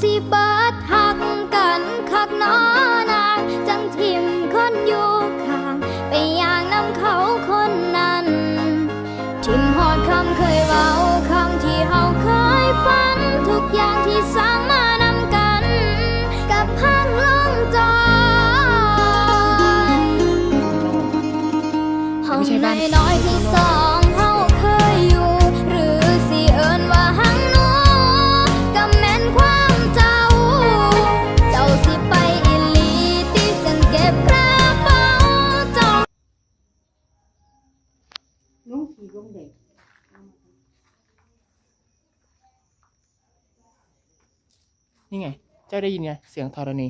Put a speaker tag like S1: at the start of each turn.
S1: สิเบิดหักกันคักน้อนางจังทิมคนอยู่ข้าง ไปอย่างน้ำเขาคนนั้น ทิมหอดคำเคยเว้าคำที่เฮาเคยฝัน ทุกอย่างที่สร้างมานำกัน กับพังลงจอยห้องน้อยที่สอง
S2: น้องขี่ลงเด็ก
S3: นี่ไง เจ้าได้ยินไง เสียงธรณี